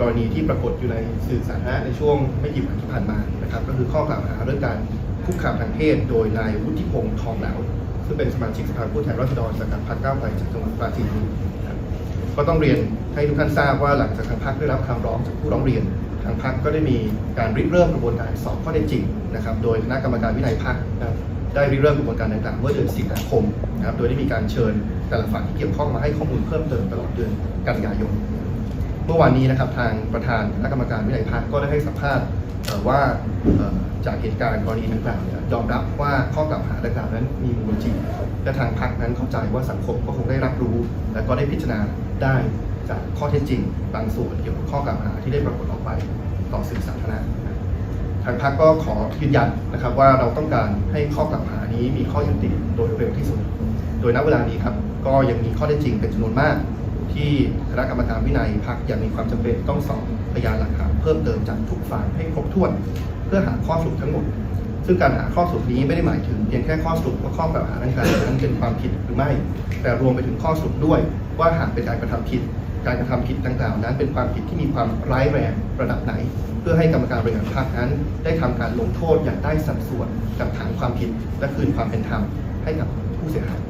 กรณีที่ปรากฏอยู่ในสื่อสาธารณะในช่วงไม่กี่วันที่ผ่านมานะครับก็คือข้อกล่าวหาเรื่องการคุกคามทางเพศโดยนายวุฒิพงษ์ทองเหลาซึ่งเป็นสมาชิกสภาผู้แทนราษฎรสังกัดพรรคก้าวไกลจากจังหวัดปราจีนบุรีก็ต้องเรียนให้ทุกท่านทราบว่าหลังจากทางพรรคได้รับคำร้องจากผู้ร้องเรียน ทางพรรคก็ได้มีการริเริ่มกระบวนการสอบข้อเท็จจริงนะครับโดยคณะกรรมการวินัยพรรคนะครับได้ริเริ่มกระบวนการต่างๆเมื่อเดือนสิงหาคมนะครับโดยได้มีการเชิญแต่ละฝ่ายที่เกี่ยวข้องมาให้ข้อมูลเพิ่มเติมตลอดเดือนกันยายน มื่อวานนี้นะครับทางประธานคณะกรรมการวินัยพรรคก็ได้ให้สัมภาษณ์ว่าจากเหตุการณ์กรณีดังกล่าวเนี่ยยอมรับว่าข้อกล่าวหาดังกล่าวนั้นมีมูลจริงและทางพรรคนั้นเข้าใจว่าสังคมก็คงได้รับรู้ และก็ได้พิจารณาได้จากข้อเท็จจริง บางส่วนเกี่ยวกับข้อกล่าวหาที่ได้ปรากฏออกไปต่อสื่อสาธารณะทางพรรคก็ขอยืนยันนะครับว่าเราต้องการให้ข้อกล่าวหานี้มีข้อยุติโดยเร็วที่สุด โดยณเวลานี้ครับก็ยังมีข้อเท็จจริงเป็นจำนวนมาก ที่คณะกรรมการวินัยพรรคยังมีความจำเป็นต้องสอบพยานหลักฐานเพิ่มเติมจากทุกฝ่ายให้ครบถ้วน เพื่อหาข้อสรุปทั้งหมด ซึ่งการหาข้อสรุปนี้ไม่ได้หมายถึงเพียงแค่ข้อสรุปว่าข้อกล่าวหาดังกล่าวนั้นเป็นความผิดหรือไม่ แต่รวมไปถึงข้อสรุปด้วยว่าหากเป็นการกระทำผิด การกระทำผิดดังกล่าวนั้น เป็นความผิดที่มีความร้ายแรงระดับไหน เพื่อให้กรรมการบริหารพรรคนั้น ได้ทำการลงโทษอย่างได้สัดส่วนกับฐานความผิดและคืนความเป็นธรรมให้กับผู้เสียหาย